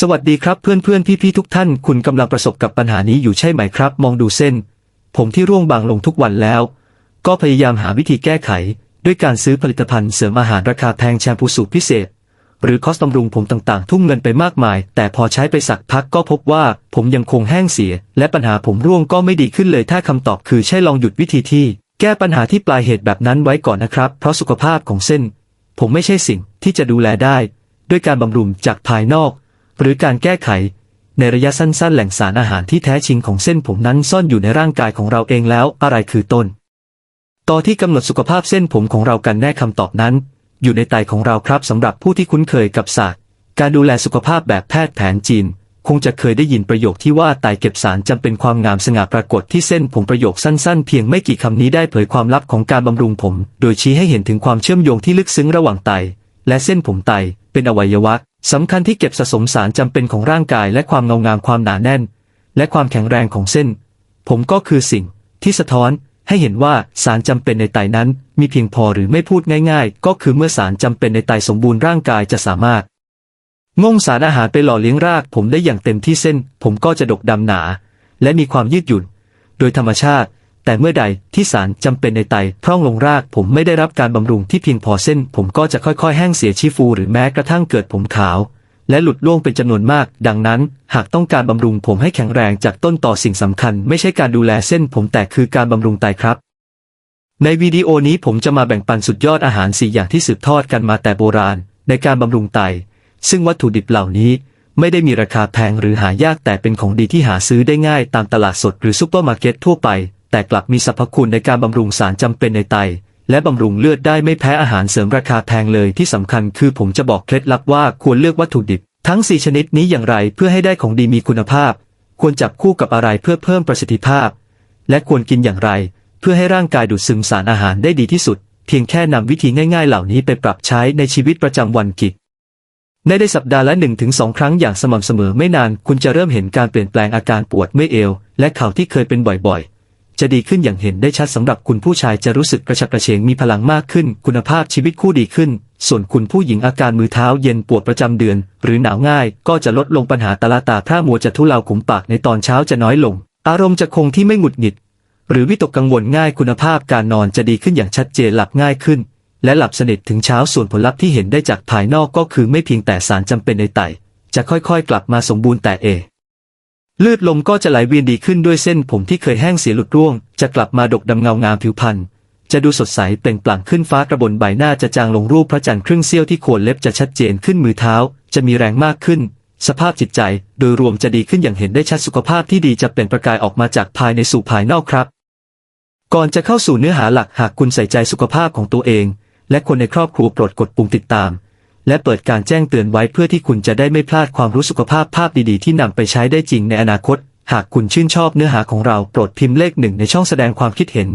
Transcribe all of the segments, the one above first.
สวัสดีครับเพื่อนเพื่อนพี่พี่ๆทุกท่านคุณกำลังประสบกับปัญหานี้อยู่ใช่ไหมครับ มองดูเส้น ผมที่ร่วงบางลงทุกวันแล้ว ก็พยายามหาวิธีแก้ไข ด้วยการซื้อผลิตภัณฑ์เสริมอาหารราคาแพงแชมพูสูตรพิเศษ หรือคอสบำรุงผมต่างๆ ทุ่มเงินไปมากมาย แต่พอใช้ไปสักพักก็พบว่า ผมยังคงแห้งเสีย และปัญหาผมร่วงก็ไม่ดีขึ้นเลยถ้าคำตอบคือใช่ลองหยุดวิธีที่ แก้ปัญหาที่ปลายเหตุแบบนั้นไว้ก่อนนะครับ เพราะสุขภาพของเส้น ผมไม่ใช่สิ่งที่จะดูแลได้ ด้วยการบำรุงจากภายนอก หรือการแก้ไข ในระยะสั้นๆ แหล่งสารอาหารที่แท้จริงของเส้นผมนั้นซ่อนอยู่ในร่างกายของเราเองแล้วอะไรคือต้น ต่อที่กำหนดสุขภาพเส้นผมของเรากันแน่คำตอบนั้น อยู่ในไตของเราครับสำหรับผู้ที่คุ้นเคยกับศาสตร์ การดูแลสุขภาพแบบแพทย์แผนจีนคงจะเคยได้ยินประโยคที่ว่าไตเก็บสารจำเป็นความงามสง่าปรากฏที่เส้นผมประโยคสั้นๆ เพียงไม่กี่คำนี้ได้เผยความลับของการบำรุงผม โดยชี้ให้เห็นถึงความเชื่อมโยงที่ลึกซึ้งระหว่างไต และเส้นผมไตเป็นอวัยวะ สำคัญที่เก็บสะสมสารจำเป็นของร่างกายและความเงางามความหนาแน่น และความแข็งแรงของเส้น ผมก็คือสิ่งที่สะท้อนให้เห็นว่าสารจำเป็นในไตนั้น มีเพียงพอหรือไม่พูดง่ายๆ ก็คือเมื่อสารจำเป็นในไตสมบูรณ์ร่างกายจะสามารถงงสารอาหารไปหล่อเลี้ยงราก ผมได้อย่างเต็มที่เส้น ผมก็จะดกดำหนา และมีความยืดหยุ่น โดยธรรมชาติ แต่เมื่อใดที่สารจำเป็นในไตพร่องลงรากผมไม่ได้รับการบำรุงที่เพียงพอเส้น ผมก็จะค่อยๆ แห้งเสียชีฟูหรือแม้กระทั่งเกิดผมขาว และหลุดร่วงเป็นจำนวนมาก ดังนั้น หากต้องการบำรุงผมให้แข็งแรงจากต้นต่อสิ่งสำคัญ ไม่ใช่การดูแลเส้นผมแต่คือการบำรุงไตครับในวิดีโอนี้ผมจะมาแบ่งปันสุดยอดอาหารสี่อย่างที่สืบทอดกันมาแต่โบราณ ในการบำรุงไต ซึ่งวัตถุดิบเหล่านี้ ไม่ได้มีราคาแพงหรือหายากแต่เป็นของดีที่หาซื้อได้ง่ายตามตลาดสดหรือซุปเปอร์มาร์เก็ตทั่วไป แต่กลับมีสรรพคุณในการบำรุงสารจำเป็นในไต และบำรุงเลือดได้ไม่แพ้อาหารเสริมราคาแพงเลยที่สำคัญคือผมจะบอกเคล็ดลับว่าควรเลือกวัตถุดิบ ทั้ง 4 ชนิดนี้อย่างไรเพื่อให้ได้ของดีมีคุณภาพ ควรจับคู่กับอะไรเพื่อเพิ่มประสิทธิภาพ และควรกินอย่างไร เพื่อให้ร่างกายดูดซึมสารอาหารได้ดีที่สุด เพียงแค่นำวิธีง่ายๆ เหล่านี้ไปปรับใช้ในชีวิตประจำวันกิจในได้สัปดาห์ละ1-2ถึงครั้งอย่างสม่ำเสมอไม่นาน คุณจะเริ่มเห็นการเปลี่ยนแปลงอาการปวดเมื่อยเอว และเข่าที่เคยเป็นบ่อยๆ จะดีขึ้นอย่างเห็นได้ชัดสำหรับคุณผู้ชายจะรู้สึกกระฉับกระเฉงมีพลังมากขึ้น คุณภาพชีวิตคู่ดีขึ้น ส่วนคุณผู้หญิงอาการมือเท้าเย็นปวดประจำเดือน หรือหนาวง่าย ก็จะลดลงปัญหาตาลาตาพร่ามัวจะทุเลาขุมปากในตอนเช้าจะน้อยลง อารมณ์จะคงที่ไม่หงุดหงิด หรือวิตกกังวลง่ายคุณภาพการนอนจะดีขึ้นอย่างชัดเจนหลับง่ายขึ้น และหลับสนิทถึงเช้าส่วนผลลัพธ์ที่เห็นได้จากภายนอกก็คือไม่เพียงแต่สารจำเป็นในไตจะค่อยๆ กลับมาสมบูรณ์แต่เอ เลือดลมก็จะไหลเวียนดีขึ้นด้วยเส้นผมที่เคยแห้งเสียหลุดร่วง จะกลับมาดกดำเงางามผิวพรรณจะดูสดใสเปล่งปลั่งขึ้นฟ้ากระบนใบหน้าจะจางลงรูปพระจันทร์ครึ่งเสี้ยวที่โคนเล็บจะชัดเจนขึ้นมือเท้า จะมีแรงมากขึ้น สภาพจิตใจโดยรวมจะดีขึ้นอย่างเห็นได้ชัดสุขภาพที่ดีจะเปล่งประกายออกมาจากภายในสู่ภายนอกครับ ก่อนจะเข้าสู่เนื้อหาหลักหากคุณใส่ใจสุขภาพของตัวเอง และคนในครอบครัวโปรดกดปุ่มติดตาม และเปิดการแจ้งเตือนไว้เพื่อที่คุณจะได้ไม่พลาดความรู้สุขภาพภาพดีๆ ที่นำไปใช้ได้จริงในอนาคต หากคุณชื่นชอบเนื้อหาของเราโปรดพิมพ์เลขหนึ่งในช่องแสดงความคิดเห็น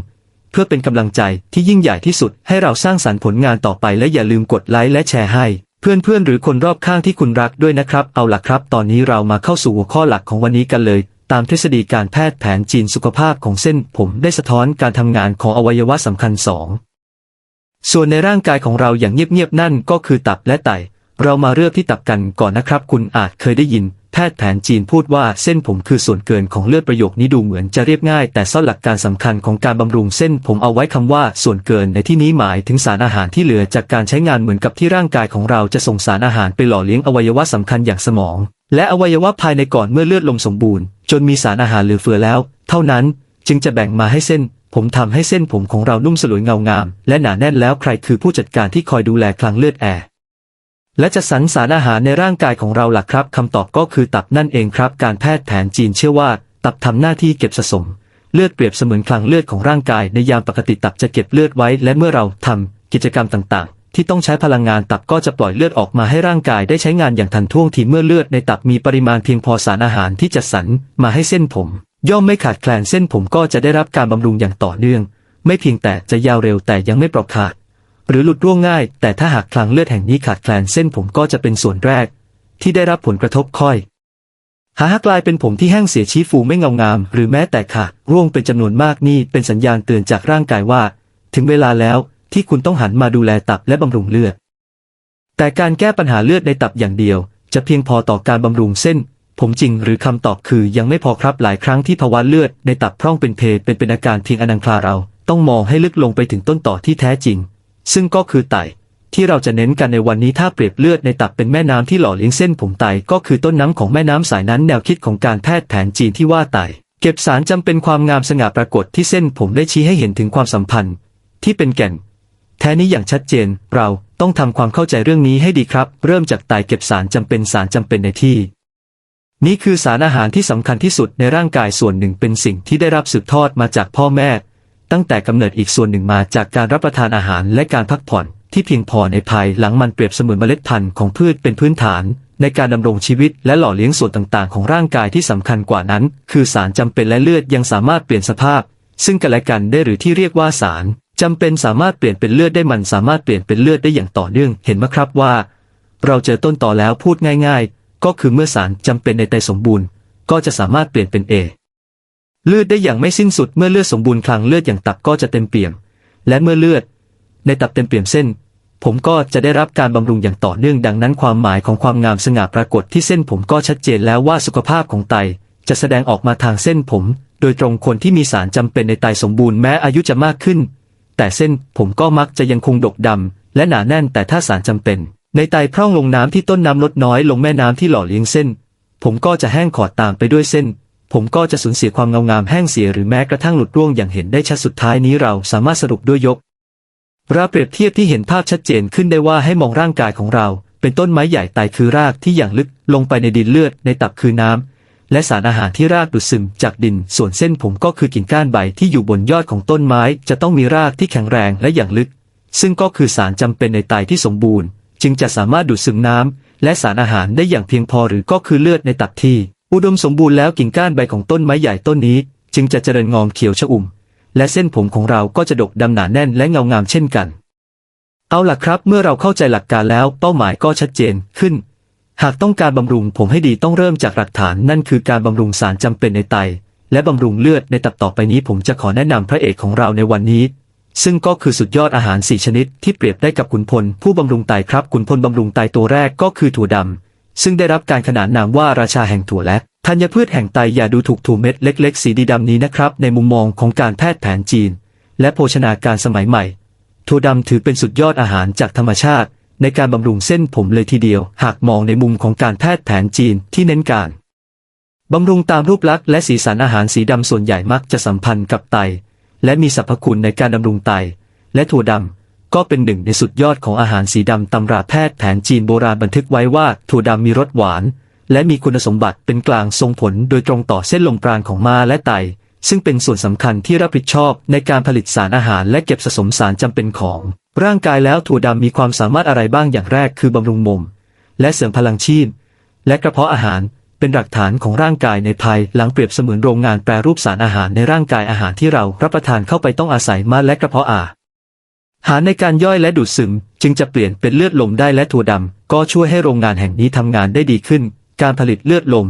เพื่อเป็นกำลังใจที่ยิ่งใหญ่ที่สุดให้เราสร้างสรรค์ผลงานต่อไปและอย่าลืมกดไลค์และแชร์ให้ เพื่อนๆ หรือคนรอบข้างที่คุณรักด้วยนะครับ เอาล่ะครับ ตอนนี้เรามาเข้าสู่หัวข้อหลักของวันนี้กันเลยตามทฤษฎีการแพทย์แผนจีนสุขภาพของเส้นผมได้สะท้อนการทำงานของอวัยวะสำคัญสอง ส่วนในร่างกายของเราอย่างเงียบๆนั่นก็คือตับและไต เรามาเลือกที่ตับกันก่อนนะครับ คุณอาจเคยได้ยิน แพทย์แผนจีนพูดว่าเส้นผมคือส่วนเกินของเลือดประโยคนี้ดูเหมือนจะเรียบง่าย แต่ซ่อนหลักการสำคัญของการบำรุงเส้นผมเอาไว้คำว่าส่วนเกินในที่นี้หมายถึงสารอาหารที่เหลือจากการใช้งานเหมือนกับที่ร่างกายของเราจะส่งสารอาหารไปหล่อเลี้ยงอวัยวะสำคัญอย่างสมอง และอวัยวะภายในก่อนเมื่อเลือดลมสมบูรณ์ จนมีสารอาหารเหลือเฟือแล้ว เท่านั้น จึงจะแบ่งมาให้เส้น ผมทำให้เส้นผมของเรานุ่มสลวยเงางาม และหนาแน่นแล้วใครคือผู้จัดการที่คอยดูแลคลังเลือดแอร์และจะสรรสารอาหารในร่างกายของเราล่ะครับคำตอบก็คือตับนั่นเองครับ การแพทย์แผนจีนเชื่อว่า ตับทำหน้าที่เก็บสะสม เลือดเปรียบเสมือนคลังเลือดของร่างกายในยามปกติตับจะเก็บเลือดไว้ และเมื่อเราทำกิจกรรมต่างๆ ที่ต้องใช้พลังงานตับก็จะปล่อยเลือดออกมาให้ร่างกายได้ใช้งานอย่างทันท่วงทีเมื่อเลือดในตับมีปริมาณเพียงพอสารอาหารที่จะสรรมาให้เส้นผม ย่อมไม่ขาดแคลนเส้นผมก็จะได้รับการบำรุงอย่างต่อเนื่อง ไม่เพียงแต่จะยาวเร็วแต่ยังไม่เปราะขาด หรือหลุดร่วงง่าย แต่ถ้าหากคลังเลือดแห่งนี้ขาดแคลนเส้นผมก็จะเป็นส่วนแรก ที่ได้รับผลกระทบค่อย หากกลายเป็นผมที่แห้งเสียชี้ฟูไม่เงางาม หรือแม้แต่ขาดร่วงเป็นจำนวนมากนี่เป็นสัญญาณเตือนจากร่างกายว่า ถึงเวลาแล้วที่คุณต้องหันมาดูแลตับและบำรุงเลือด แต่การแก้ปัญหาเลือดในตับอย่างเดียว จะเพียงพอต่อการบำรุงเส้น ผมจริงหรือคำตอบคือยังไม่พอครับหลายครั้งที่ภาวะเลือดในตับพร่องเป็นเพเป็นเป็นอาการเพียงอนังคลาเรา ต้องมองให้ลึกลงไปถึงต้นต่อที่แท้จริง ซึ่งก็คือไตที่เราจะเน้นกันในวันนี้ถ้าเปรียบเลือดในตับเป็นแม่น้ำที่หล่อเลี้ยงเส้นผมไตก็คือต้นน้ำของแม่น้ำสายนั้นแนวคิดของการแพทย์แผนจีนที่ว่าไตเก็บสารจำเป็นความงามสง่าปรากฏที่เส้นผมได้ชี้ให้เห็นถึงความสัมพันธ์ ที่เป็นแก่น แท้นี้อย่างชัดเจน เราต้องทำความเข้าใจเรื่องนี้ให้ดีครับ เริ่มจากไตเก็บสารจำเป็นสารจำเป็นในที่ นี่คือสารอาหารที่สำคัญที่สุดในร่างกายส่วนหนึ่งเป็นสิ่งที่ได้รับสืบทอดมาจากพ่อแม่ ตั้งแต่กำเนิดอีกส่วนหนึ่งมาจากการรับประทานอาหารและการพักผ่อน ที่เพียงพอในภายหลังมันเปรียบเสมือนเมล็ดพันธุ์ของพืชเป็นพื้นฐาน ในการดำรงชีวิตและหล่อเลี้ยงส่วนต่างๆ ของร่างกายที่สำคัญกว่านั้น คือสารจำเป็นและเลือดยังสามารถเปลี่ยนสภาพ ซึ่งกันและกันได้หรือที่เรียกว่าสารจำเป็นสามารถเปลี่ยนเป็นเลือดได้มันสามารถเปลี่ยนเป็นเลือดได้อย่างต่อเนื่องเห็นไหมครับว่า เราเจอต้นต่อแล้วพูดง่าย ๆ ก็คือเมื่อสารจำเป็นในไตสมบูรณ์ ก็จะสามารถเปลี่ยนเป็นเอเลือดได้อย่างไม่สิ้นสุดเมื่อเลือดสมบูรณ์คลังเลือดอย่างตับก็จะเต็มเปี่ยม และเมื่อเลือด ในตับเต็มเปี่ยมเส้น ผมก็จะได้รับการบำรุงอย่างต่อเนื่องดังนั้นความหมายของความงามสง่าปรากฏที่เส้นผมก็ชัดเจนแล้วว่าสุขภาพของไตจะแสดงออกมาทางเส้นผม โดยตรงคนที่มีสารจำเป็นในไตสมบูรณ์แม้อายุจะมากขึ้น แต่เส้นผมก็มักจะยังคงดกดำและหนาแน่นแต่ถ้าสารจำเป็น ในไตพร่องลงน้ำที่ต้นน้ำลดน้อยลงแม่น้ำที่หล่อเลี้ยงเส้น ผมก็จะแห้งขอดตามไปด้วยเส้น ผมก็จะสูญเสียความเงางามแห้งเสียหรือแม้กระทั่งหลุดร่วงอย่างเห็นได้ชัดสุดท้ายนี้เราสามารถสรุปด้วยยกราเปรียบเทียบที่เห็นภาพชัดเจนขึ้นได้ว่าให้มองร่างกายของเรา เป็นต้นไม้ใหญ่ไตคือรากที่อย่างลึกลงไปในดินเลือดในตับคือน้ำและสารอาหารที่รากดูดซึมจากดิน ส่วนเส้นผมก็คือกิ่งก้านใบที่อยู่บนยอดของต้นไม้ จะต้องมีรากที่แข็งแรงและอย่างลึก ซึ่งก็คือสารจำเป็นในไตที่สมบูรณ์ จึงจะสามารถดูดซึมน้ำและสารอาหารได้อย่างเพียงพอหรือก็คือเลือดในตับที่ อุดมสมบูรณ์แล้วกิ่งก้านใบของต้นไม้ใหญ่ต้นนี้ จึงจะเจริญงอมเขียวชอุ่ม และเส้นผมของเราก็จะดกดำหนาแน่นและเงางามเช่นกัน เอาล่ะครับ เมื่อเราเข้าใจหลักการแล้วเป้าหมายก็ชัดเจนขึ้น หากต้องการบำรุงผมให้ดีต้องเริ่มจากหลักฐาน นั่นคือการบำรุงสารจำเป็นในไต และบำรุงเลือดในตับต่อไปนี้ผมจะขอแนะนำพระเอกของเราในวันนี้ ซึ่งก็คือสุดยอดอาหารสี่ชนิดที่เปรียบได้กับขุนพลผู้บำรุงไตครับขุนพลบำรุงไตตัวแรกก็คือถั่วดำ ซึ่งได้รับการขนานนามว่าราชาแห่งถั่วและธัญพืชแห่งไตอย่าดูถูกถั่วเม็ดเล็ก ๆ สีดีดำนี้นะครับ ในมุมมองของการแพทย์แผนจีน และโภชนาการสมัยใหม่ถั่วดำถือเป็นสุดยอดอาหารจากธรรมชาติ ในการบำรุงเส้นผมเลยทีเดียว หากมองในมุมของการแพทย์แผนจีนที่เน้นการบำรุงตามรูปลักษณ์และสีสันอาหารสีดำส่วนใหญ่มักจะสัมพันธ์กับไต และมีสรรพคุณในการบำรุงไต และถั่วดำก็เป็นหนึ่งในสุดยอดของอาหารสีดำตำราแพทย์แผนจีนโบราณบันทึกไว้ว่าถั่วดำมีรสหวาน และมีคุณสมบัติเป็นกลางทรงผลโดยตรงต่อเส้นลมปราณของม้าและไต ซึ่งเป็นส่วนสำคัญที่รับผิดชอบในการผลิตสารอาหารและเก็บสะสมสารจำเป็นของ ร่างกายแล้วถั่วดำมีความสามารถอะไรบ้างอย่างแรกคือบำรุงมมและเสริมพลังชีพ และกระเพาะอาหาร เป็นหลักฐานของร่างกายในภายหลังเปรียบเสมือนโรงงานแปรรูปสารอาหารในร่างกายอาหารที่เรารับประทานเข้าไปต้องอาศัยม้าและกระเพาะอาหารในการย่อยและดูดซึม จึงจะเปลี่ยนเป็นเลือดลมได้และถั่วดำก็ช่วยให้โรงงานแห่งนี้ทำงานได้ดีขึ้น การผลิตเลือดลม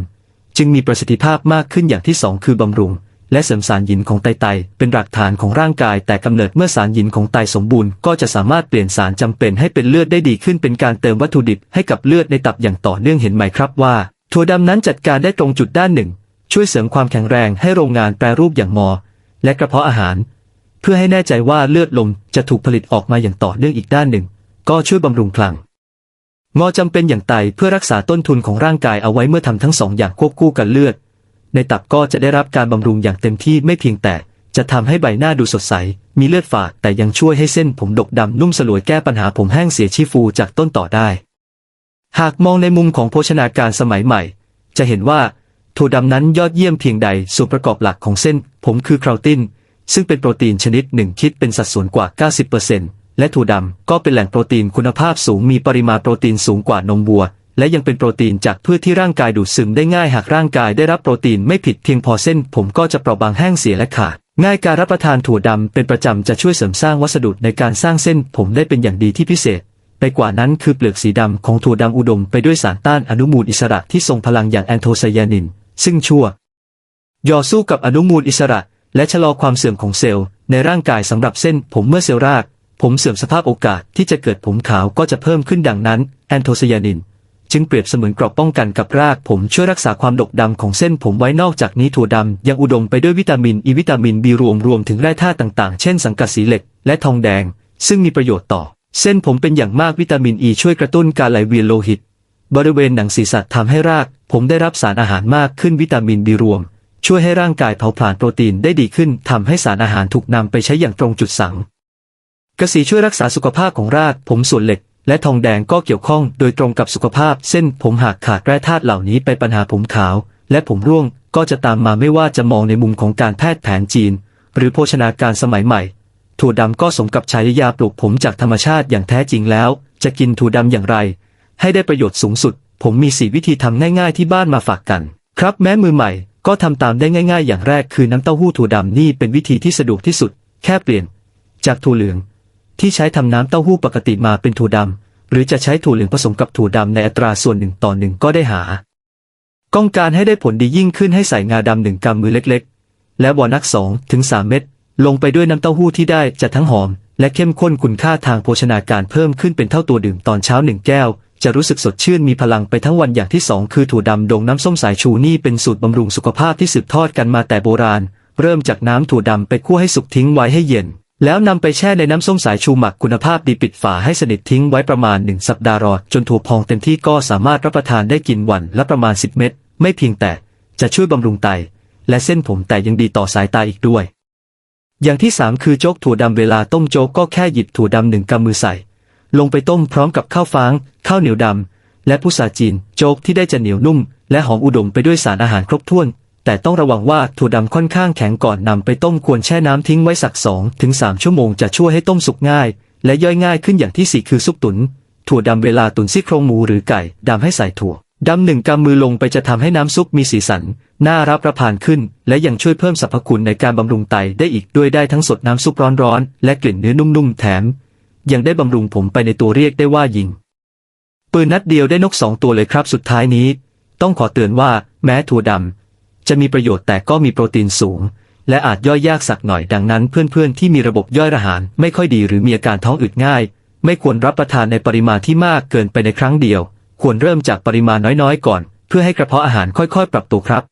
จึงมีประสิทธิภาพมากขึ้นอย่างที่สองคือบำรุง และเสริมสารหยินของไตไต เป็นหลักฐานของร่างกาย แต่กำเนิดเมื่อสารหยินของไตสมบูรณ์ก็จะสามารถเปลี่ยนสารจำเป็นให้เป็นเลือดได้ดีขึ้น เป็นการเติมวัตถุดิบให้กับเลือดในตับอย่างต่อเนื่องเห็นไหมครับว่า ถั่วดำนั้นจัดการได้ตรงจุดด้านหนึ่ง ช่วยเสริมความแข็งแรงให้โรงงานแปรรูปอย่างมอ และกระเพาะอาหาร เพื่อให้แน่ใจว่าเลือดลมจะถูกผลิตออกมาอย่างต่อเนื่องอีกด้านหนึ่ง ก็ช่วยบำรุงคลังงอจำเป็นอย่างไตเพื่อรักษาต้นทุนของร่างกายเอาไว้เมื่อทำทั้งสองอย่างควบคู่กันเลือด ในตับก็จะได้รับการบำรุงอย่างเต็มที่ไม่เพียงแต่จะทำให้ใบหน้าดูสดใส มีเลือดฝาดแต่ยังช่วยให้เส้นผมดกดำนุ่มสลวยแก้ปัญหาผมแห้งเสียชีฟูจากต้นต่อได้ หากมองในมุมของโภชนาการสมัยใหม่ จะเห็นว่าถั่วดำนั้นยอดเยี่ยมเพียงใดส่วนประกอบหลักของเส้น ผมคือคราวติน ซึ่งเป็นโปรตีนชนิดหนึ่งคิดเป็นสัดส่วนกว่า 90%และถั่วดำก็เป็นแหล่งโปรตีนคุณภาพสูงมีปริมาณโปรตีนสูงกว่านมวัว และยังเป็นโปรตีนจากพืชที่ร่างกายดูดซึมได้ง่ายหากร่างกายได้รับโปรตีนไม่ผิดเพียงพอเส้น ผมก็จะเปราะบางแห้งเสียและขาดง่ายการรับประทานถั่วดำเป็นประจำจะช่วยเสริมสร้างวัสดุในการสร้างเส้น ผมได้เป็นอย่างดีที่พิเศษ ไปกว่านั้นคือเปลือกสีดำของถั่วดำอุดมไปด้วยสารต้านอนุมูลอิสระที่ทรงพลังอย่างแอนโทไซยานิน ซึ่งชั่วย่อสู้กับอนุมูลอิสระ และชะลอความเสื่อมของเซลล์ ในร่างกายสำหรับเส้นผมเมื่อเซลล์ราก ผมเสื่อมสภาพโอกาสที่จะเกิดผมขาวก็จะเพิ่มขึ้นดังนั้นแอนโทไซยานินจึงเปรียบเสมือนเกราะป้องกันกับรากผมช่วยรักษาความดกดำของเส้นผมไว้นอกจากนี้ถั่วดำยังอุดมไปด้วยวิตามินอีวิตามินบีรวมรวมถึงแร่ธาตุต่างๆ เช่นสังกะสีเหล็ก และทองแดง ซึ่งมีประโยชน์ต่อ เส้นผมเป็นอย่างมากวิตามินอีช่วยกระตุ้นการไหลเวียนโลหิต บริเวณหนังศีรษะทำให้ราก ผมได้รับสารอาหารมากขึ้นวิตามินบีรวม ช่วยให้ร่างกายเผาผลาญโปรตีนได้ดีขึ้นทำให้สารอาหารถูกนำไปใช้อย่างตรงจุดสังกระสีช่วยรักษาสุขภาพของราก ผมส่วนเหล็ก และทองแดงก็เกี่ยวข้องโดยตรงกับสุขภาพ เส้นผมหากขาดแร่ธาตุเหล่านี้ไปปัญหาผมขาว และผมร่วงก็จะตามมาไม่ว่าจะมองในมุมของการแพทย์แผนจีน หรือโภชนาการสมัยใหม่ ถั่วดำก็สมกับฉายาปลูกผมจากธรรมชาติอย่างแท้จริงแล้ว จะกินถั่วดำอย่างไร ให้ได้ประโยชน์สูงสุด ผมมีสีวิธีทำง่ายๆที่บ้านมาฝากกัน ครับแม้มือใหม่ก็ทำตามได้ง่าย ๆ อย่างแรกคือน้ำเต้าหู้ถั่วดำนี่เป็นวิธีที่สะดวกที่สุด แค่เปลี่ยน จากถั่วเหลือง ที่ใช้ทำน้ำเต้าหู้ปกติมาเป็นถั่วดำหรือจะใช้ถั่วเหลืองผสมกับถั่วดำในอัตราส่วนหนึ่งต่อหนึ่งก็ได้หาก้องการให้ได้ผลดียิ่งขึ้นให้ใส่งาดำหนึ่งกำมือเล็ก ๆ และวอนัทสองถึงสเม็ด ลงไปด้วยน้ำเต้าหู้ที่ได้จะทั้งหอม และเข้มข้นคุณค่าทางโภชนาการเพิ่มขึ้นเป็นเท่าตัวดื่มตอนเช้าหนึ่งแก้ว จะรู้สึกสดชื่นมีพลังไปทั้งวันอย่างที่สองคือถั่วดำดงน้ำส้มสายชูนี่เป็นสูตรบำรุงสุขภาพที่สืบทอดกันมาแต่โบราณ เริ่มจากน้ำถั่วดำไปคั่วให้สุกทิ้งไว้ให้เย็น แล้วนำไปแช่ในน้ำส้มสายชูหมักคุณภาพดีปิดฝาให้สนิททิ้งไว้ประมาณหนึ่งสัปดาห์รอจนถั่วพองเต็มที่ก็สามารถรับประทานได้กินวันละประมาณ 10 เม็ดไม่เพียงแต่จะช่วยบำรุงไต และเส้นผมแต่ยังดีต่อสายตาอีกด้วย อย่างที่สามคือโจ๊กถั่วดำเวลาต้มโจ๊กก็แค่หยิบถั่วดำหนึ่งกำมือใส่ ลงไปต้มพร้อมกับข้าวฟาง ข้าวเหนียวดำ และพุทราจีน โจ๊กที่ได้จะเหนียวนุ่ม และหอมอุดมไปด้วยสารอาหารครบถ้วน แต่ต้องระวังว่าถั่วดำค่อนข้างแข็งก่อนนำไปต้มควรแช่น้ำทิ้งไว้สักสองถึงสามชั่วโมงจะช่วยให้ต้มสุกง่าย และย่อยง่ายขึ้นอย่างที่สี่คือซุปตุน ถั่วดำเวลาตุนซี่โครงหมูหรือไก่ดำให้ใส่ถั่ว ดำหนึ่งกำมือลงไปจะทำให้น้ำซุปมีสีสัน น่ารับประทานขึ้น และยังช่วยเพิ่มสรรพคุณในการบำรุงไตได้อีกด้วยได้ทั้งสดน้ำซุปร้อนๆ และกลิ่นเนื้อนุ่มๆ แถม ยังได้บำรุงผมไปในตัวเรียกได้ว่ายิง ปืนนัดเดียวได้นกสองตัวเลยครับสุดท้ายนี้ ต้องขอเตือนว่า แม้ถั่วดำจะมีประโยชน์แต่ก็มีโปรตีนสูง และอาจย่อยยากสักหน่อยดังนั้น เพื่อนๆ ที่มีระบบย่อยอาหาร ไม่ค่อยดีหรือมีอาการท้องอืดง่าย ไม่ควรรับประทานในปริมาณที่มากเกินไปในครั้งเดียว ควรเริ่มจากปริมาณน้อยๆ ก่อน เพื่อให้กระเพาะอาหารค่อยๆ ปรับตัวครับ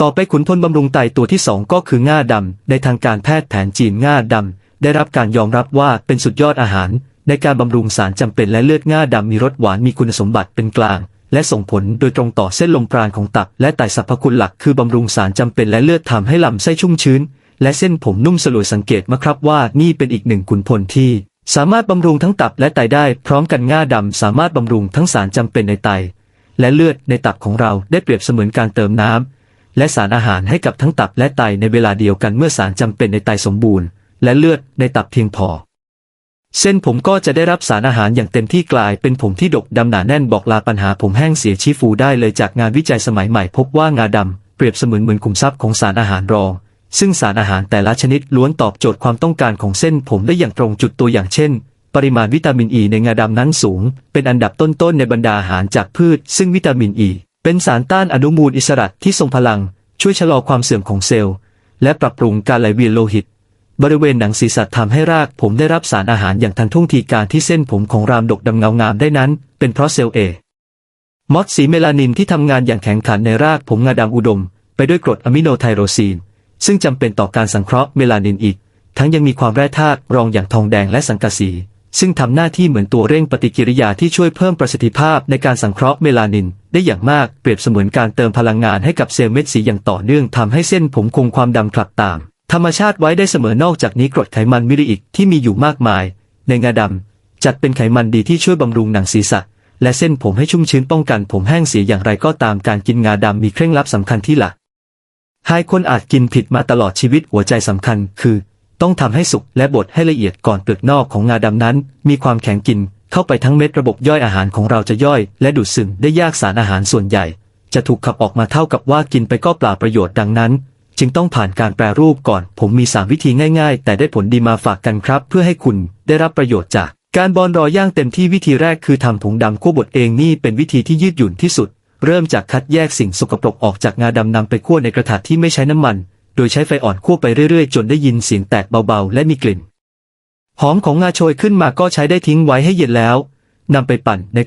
ต่อไปขุนพลบำรุงไตตัวที่สองก็คือง่าดำ ในทางการแพทย์แผนจีนง่าดำ ได้รับการยอมรับว่าเป็นสุดยอดอาหาร ในการบำรุงสารจำเป็นและเลือดง่าดำมีรสหวานมีคุณสมบัติเป็นกลาง และส่งผลโดยตรงต่อเส้นลมปราณของตับ และไตสรรพคุณหลักคือบำรุงสารจำเป็นและเลือดทำให้ลำไส้ชุ่มชื้น และเส้นผมนุ่มสลวยสังเกตมาครับว่านี่เป็นอีกหนึ่งขุนพลที่ สามารถบำรุงทั้งตับและไตได้พร้อมกันง่าดำสามารถบำรุงทั้งสารจำเป็นในไต และเลือดในตับของเราได้เปรียบเสมือนการเติมน้ำและสารอาหารให้กับทั้งตับและไตในเวลาเดียวกันเมื่อสารจำเป็นในไตสมบูรณ์ และเลือดในตับเพียงพอ เส้นผมก็จะได้รับสารอาหารอย่างเต็มที่กลายเป็นผมที่ดกดำหนาแน่นบอกลาปัญหาผมแห้งเสียชี้ฟูได้เลยจากงานวิจัยสมัยใหม่ พบว่างาดำเปรียบเสมือนเหมือนขุมทรัพย์ของสารอาหารรอง ซึ่งสารอาหารแต่ละชนิดล้วนตอบโจทย์ความต้องการของเส้นผมได้อย่างตรงจุดตัวอย่างเช่น ปริมาณวิตามินอ e ีในงาดำนั้นสูง เป็นอันดับต้นๆในบรรดาอาหารจากพืช ซึ่งวิตามินอ e ีเป็นสารต้านอนุมูลอิสระที่ทรงพลัง ช่วยชะลอความเสื่อมของเซลล์ และปรับปรุงการไหลเวียนโลหิต บริเวณหนังศีรษะทำให้รากผมได้รับสารอาหารอย่างทันท่วงทีการที่เส้นผมของรามดกดำเงางามได้นั้น เป็นเพราะเซลล์เอมอสสีเมลานินที่ทำงานอย่างแข็งขันในรากผมงาดำอุดม ไปด้วยกรดอะมิโนไทโรซีน ซึ่งจำเป็นต่อการสังเคราะห์เมลานินอีก ทั้งยังมีความแร่ธาตุรองอย่างทองแดงและสังกะสี ซึ่งทำหน้าที่เหมือนตัวเร่งปฏิกิริยาที่ช่วยเพิ่มประสิทธิภาพในการสังเคราะห์เมลานิน ได้อย่างมากเปรียบเสมือนการเติมพลังงานให้กับเซลล์เม็ดสีอย่างต่อเนื่องทำให้เส้นผมคงความดำคลับตาม ธรรมชาติไว้ได้เสมอนอกจากนี้กรดไขมันมิริอิกที่มีอยู่มากมาย ในงาดำจัดเป็นไขมันดีที่ช่วยบำรุงหนังศีรษะและเส้นผมให้ชุ่มชื้นป้องกันผมแห้งเสียอย่างไรก็ตามการกินงาดำมีเคล็ดลับสำคัญที่หลัก หายคนอาจกินผิดมาตลอดชีวิตหัวใจสำคัญคือ ต้องทำให้สุกและบดให้ละเอียดก่อนเปลือกนอกของงาดำนั้น มีความแข็งกินเข้าไปทั้งเม็ดระบบย่อยอาหารของเราจะย่อย และดูดซึมได้ยากสารอาหารส่วนใหญ่ จะถูกขับออกมาเท่ากับว่ากินไปก็เปล่าประโยชน์ดังนั้น จึงต้องผ่านการแปรรูปก่อน ผมมี 3 วิธีง่ายๆ แต่ได้ผลดีมาฝากกันครับ เพื่อให้คุณได้รับประโยชน์จากการบอนรอย่างเต็มที่วิธีแรกคือทำผงดำคั่วบดเองนี่เป็นวิธีที่ยืดหยุ่นที่สุด เริ่มจากคัดแยกสิ่งสกปรกออกจากงาดำนำไปคั่วในกระถางที่ไม่ใช้น้ำมัน โดยใช้ไฟอ่อนคั่วไปเรื่อยๆ จนได้ยินเสียงแตกเบาๆ และมีกลิ่น หอมของงาโชยขึ้นมาก็ใช้ได้ทิ้งไว้ให้เย็นแล้วนำไปปั่นใน